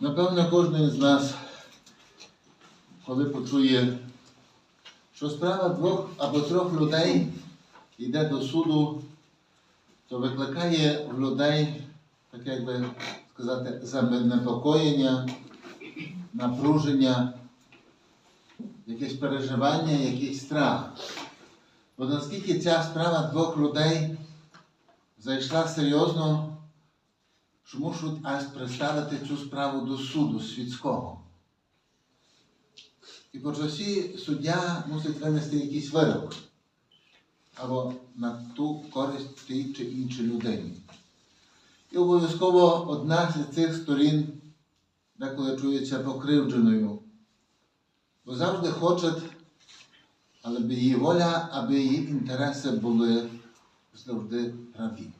Напевно, кожен з нас, коли почує, що справа двох або трьох людей йде до суду, то викликає в людей, так як сказати, занепокоєння, напруження, якесь переживання, якийсь страх. Бо наскільки ця справа двох людей зайшла серйозно, що мушуть аж представити цю справу до суду світського. І по часі суддя мусить винести якийсь вирок або на ту користь тій чи іншій людині. І обов'язково одна з цих сторін деколи чується покривдженою, бо завжди хоче, але би її воля, аби її інтереси були завжди праві.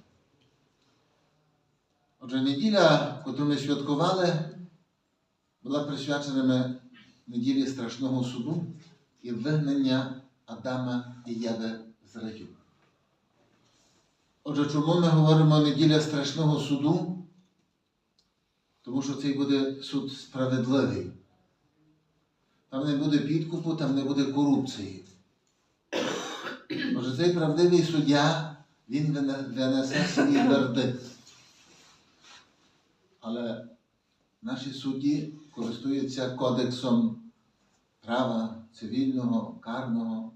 Отже, неділя, яку ми святкували, була присвячена неділі страшного суду і вигнання Адама і Єви з раю. Отже, чому ми говоримо неділя страшного суду? Тому що цей буде суд справедливий. Там не буде підкупу, там не буде корупції. Отже, цей правдивий суддя, він вине- винесе свій вердикт. Але наші судді користуються кодексом права цивільного, карного.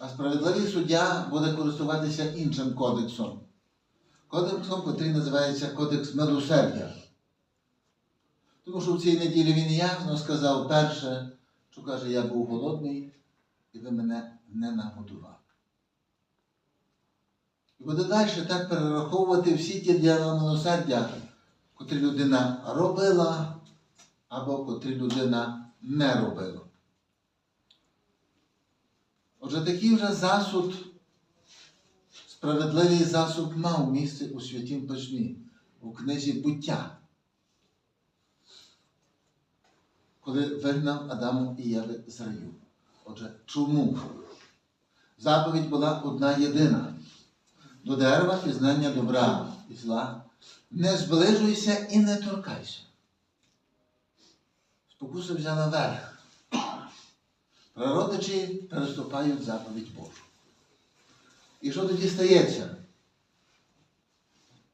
А справедливий суддя буде користуватися іншим кодексом. Кодексом, який називається Кодекс милосердя. Тому що в цій неділі він ясно сказав перше, що каже, я був голодний, і ви мене не нагодували. І буде далі так перераховувати всі ті діла милосердя, котрі людина робила або котрі людина не робила. Отже, такий вже засуд, справедливий засуд мав місце у Святім Письмі, у книзі буття, коли вигнав Адаму і Єви з раю. Отже, чому? Заповідь була одна єдина. До дерева пізнання добра і зла. Не зближуйся і не торкайся. Спокуса взяла верх. Природичі переступають заповідь Божу. І що тоді стається?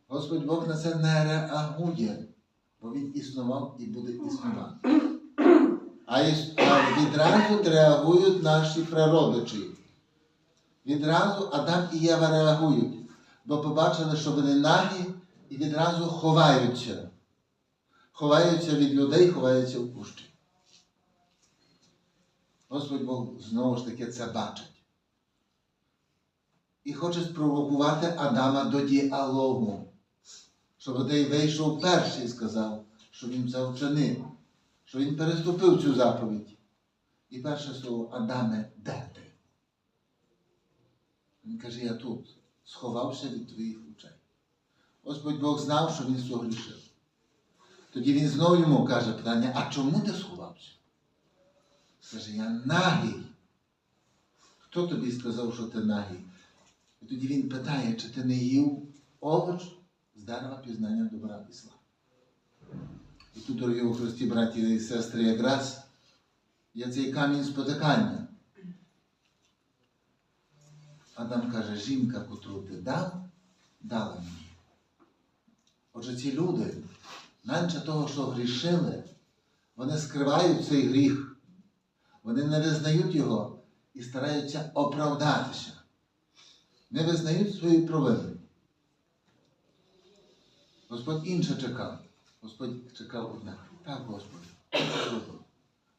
Господь Бог на це не реагує, бо Він існував і буде існувати. А відразу реагують наші природичі. Відразу Адам і Єва реагують, бо побачили, що вони нагі, і відразу ховаються. Ховаються від людей, ховаються в кущі. Господь Бог знову ж таки це бачить. І хоче спровокувати Адама до діалогу, щоб той вийшов перший і сказав, що він це вчинив, що він переступив цю заповідь. І перше слово Адаме, де ти? Він каже, я тут, сховався від твоїх очей. Господь Бог знав, що він согрішив. Тоді він знову йому каже питання, а чому ти сховався? Каже, я нагий. Хто тобі сказав, що ти нагий? І тоді він питає, чи ти не їв овоч з дерева пізнання добра і зла. І тут, дорогі у Христі, браті і сестри, якраз є цей камінь спотикання. Адам каже, жінка, котру ти дав, дала мені. Отже, ці люди, менше того, що грішили, вони скривають цей гріх, вони не визнають його і стараються оправдатися. Не визнають свої провини. Господь інше чекав. Господь чекав одне. Так, Господи,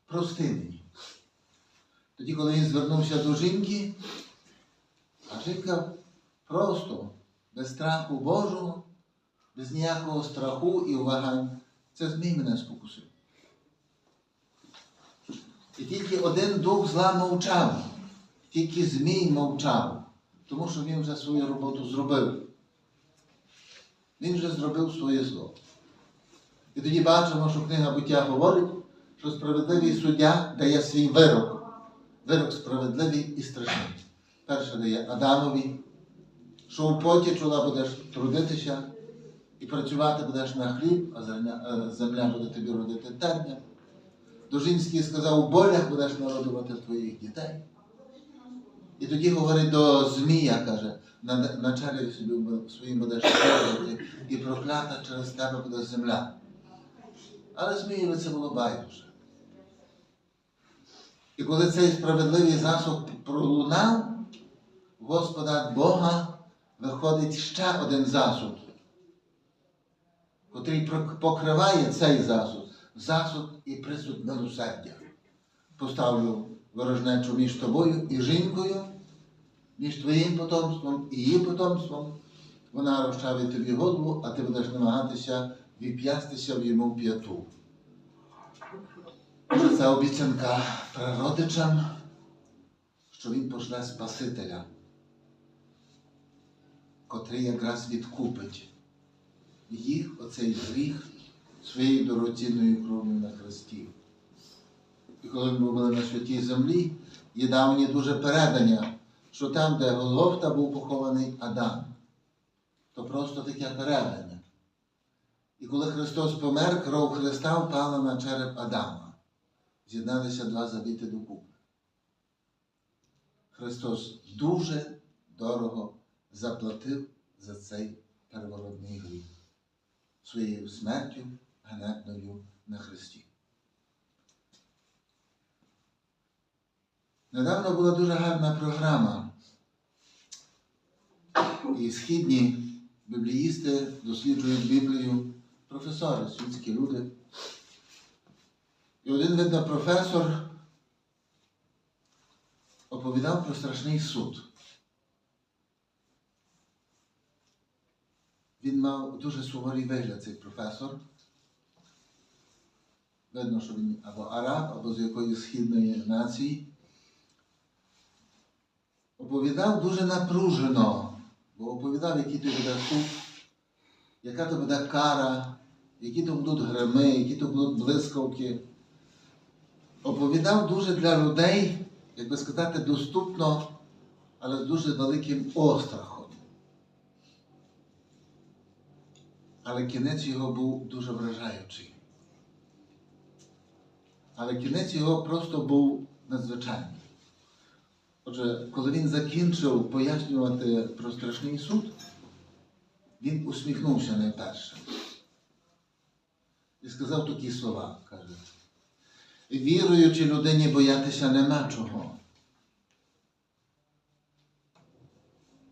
прости мені. Тоді, коли він звернувся до жінки, а жінка просто, без страху Божого, без ніякого страху і вагань, це змій мене спокусив. І тільки один дух зла мовчав, тільки змій мовчав, тому що він вже свою роботу зробив. Він вже зробив своє зло. І тоді бачимо, що книга буття говорить, що справедливий суддя дає свій вирок. Вирок справедливий і страшний. Перше дає Адамові, що у поті чола будеш трудитися, І працювати будеш на хліб, а земля, е, буде тобі родити терня. До жінський сказав, у болях будеш народувати твоїх дітей. І тоді говорить до Змія, каже, на, на своїм будеш ставити, і проклята через тебе буде земля. Але Змієві це було байдуже. І коли цей справедливий засух пролунав, Господа Бога виходить ще один засуд, котрий покриває цей засуд, засуд і присуд милосердя. Поставлю ворожнечу між тобою і жінкою, між твоїм потомством і її потомством. Вона розчавить тобі голову, а ти будеш намагатися віп'ястися в йому п'яту. Це обіцянка прародичам, що він пошле Спасителя, котрий якраз відкупить їх, оцей гріх, своєю дорогоцінною кров'ю на хресті. І коли ми були на святій землі, є давні дуже передання, що там, де Голгофта був похований Адам, то просто таке передання. І коли Христос помер, кров Христа впала на череп Адама. З'єдналися два завіти докупи. Христос дуже дорого заплатив за цей первородний гріх своєю смертю ганебною на Христі. Недавно була дуже гарна програма. І східні бібліїсти досліджують Біблію, професори, світські люди. І один, видно, професор оповідав про страшний суд. Він мав дуже суворий вигляд, цей професор. Видно, що він або араб, або з якоїсь східної нації. Оповідав дуже напружено, бо оповідав, який то буде суд, яка то буде кара, які то будуть грими, які то будуть блискавки. Оповідав дуже для людей, як би сказати, доступно, але з дуже великим острахом. Але кінець його був дуже вражаючий. Але кінець його просто був надзвичайний. Отже, коли він закінчив пояснювати про страшний суд, він усміхнувся найперше і сказав такі слова, каже. Віруючій людині боятися нема чого.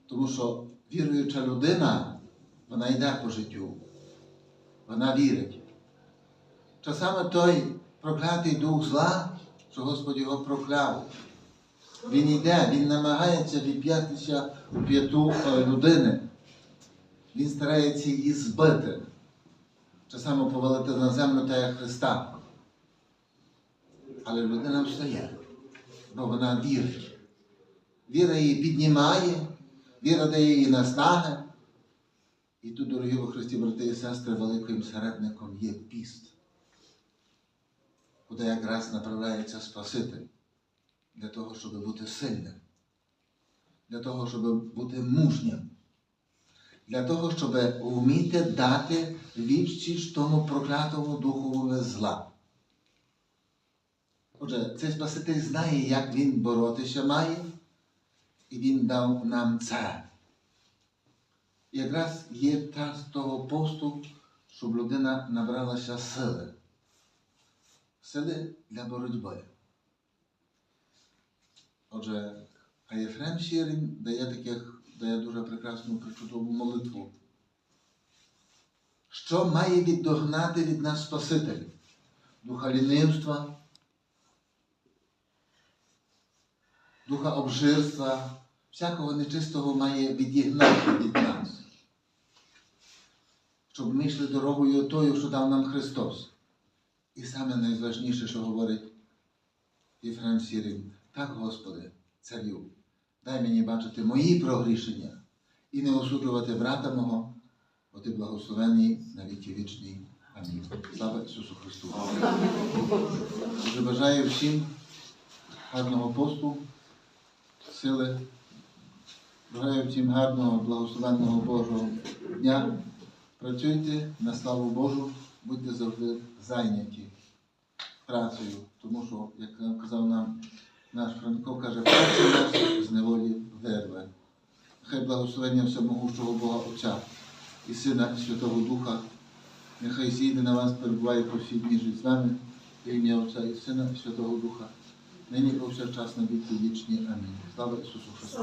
Тому що віруюча людина, вона йде по життю, вона вірить. Часами той проклятий дух зла, що Господь його прокляв. Він йде, він намагається відп'ятися у п'яту е, людини. Він старається її збити, часами повалити на землю та як Христа. Але людина встає, бо вона вірить. Віра її піднімає, віра дає їй наснаги. І тут, дорогі во Христі, брати і сестри, великим середником є піст, куди якраз направляється Спаситель для того, щоб бути сильним, для того, щоб бути мужнім, для того, щоб вміти дати відсіч тому проклятому духові зла. Отже, цей Спаситель знає, як він боротися має, і він дав нам це. Якраз є час того посту, щоб людина набралася сили. Сили для боротьби. Отже, а Єфрем Сірін дає таких, дає дуже прекрасну причудову молитву. Що має віддогнати від нас Спаситель? Духа лінивства, духа обжирства, всякого нечистого має відігнати від нас. Щоб ми йшли дорогою тою, що дав нам Христос. І саме найважніше, що говорить Єфрем Сірин, так, Господи, царю, дай мені бачити мої прогрішення і не осуджувати брата мого, бо ти благословений на віки вічні. Амінь. Слава Ісусу Христу. Дуже бажаю всім гарного посту, сили. Бажаю всім гарного, благословенного Божого дня. Працюйте на славу Божу, будьте завжди зайняті працею, тому що, як казав нам наш Франко, каже, праця нас з неволі вирве. Хай благословення всемогущого Бога Отця і Сина і Святого Духа, нехай зійде на вас, перебуває по всі дні з нами, в ім'я Отця і Сина і Святого Духа, нині повсякчас на віки вічні. Амінь. Слава Ісусу Христу!